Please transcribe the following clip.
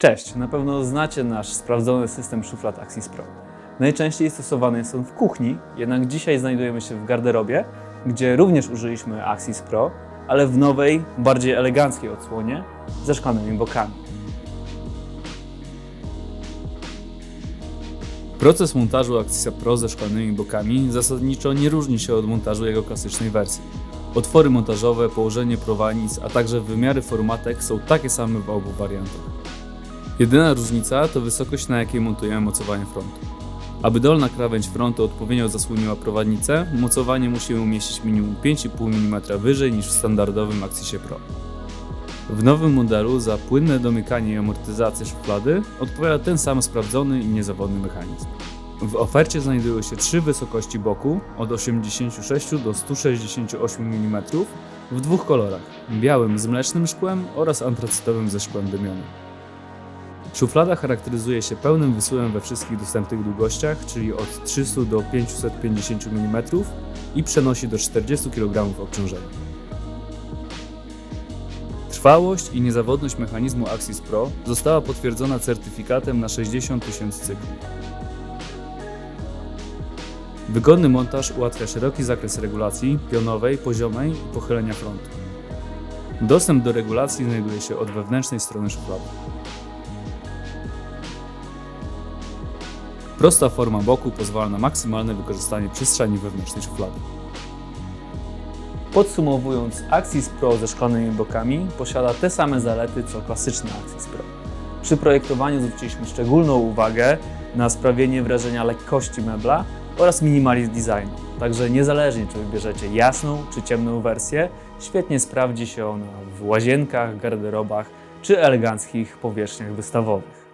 Cześć, na pewno znacie nasz sprawdzony system szuflad Axis Pro. Najczęściej stosowany jest on w kuchni, jednak dzisiaj znajdujemy się w garderobie, gdzie również użyliśmy Axis Pro, ale w nowej, bardziej eleganckiej odsłonie ze szklanymi bokami. Proces montażu Axisa Pro ze szklanymi bokami zasadniczo nie różni się od montażu jego klasycznej wersji. Otwory montażowe, położenie prowanic, a także wymiary formatek są takie same w obu wariantach. Jedyna różnica to wysokość, na jakiej montujemy mocowanie frontu. Aby dolna krawędź frontu odpowiednio zasłoniła prowadnicę, mocowanie musimy umieścić minimum 5,5 mm wyżej niż w standardowym Axisie Pro. W nowym modelu za płynne domykanie i amortyzację szuflady odpowiada ten sam sprawdzony i niezawodny mechanizm. W ofercie znajdują się trzy wysokości boku od 86 do 168 mm w dwóch kolorach: białym z mlecznym szkłem oraz antracytowym ze szkłem dymionym. Szuflada charakteryzuje się pełnym wysyłem we wszystkich dostępnych długościach, czyli od 300 do 550 mm i przenosi do 40 kg obciążenia. Trwałość i niezawodność mechanizmu Axis Pro została potwierdzona certyfikatem na 60 tysięcy cykli. Wygodny montaż ułatwia szeroki zakres regulacji pionowej, poziomej i pochylenia frontu. Dostęp do regulacji znajduje się od wewnętrznej strony szuflady. Prosta forma boku pozwala na maksymalne wykorzystanie przestrzeni wewnętrznej szuflady. Podsumowując, Axis Pro ze szklanymi bokami posiada te same zalety co klasyczny Axis Pro. Przy projektowaniu zwróciliśmy szczególną uwagę na sprawienie wrażenia lekkości mebla oraz minimalizm designu. Także niezależnie czy wybierzecie jasną czy ciemną wersję, świetnie sprawdzi się ona w łazienkach, garderobach czy eleganckich powierzchniach wystawowych.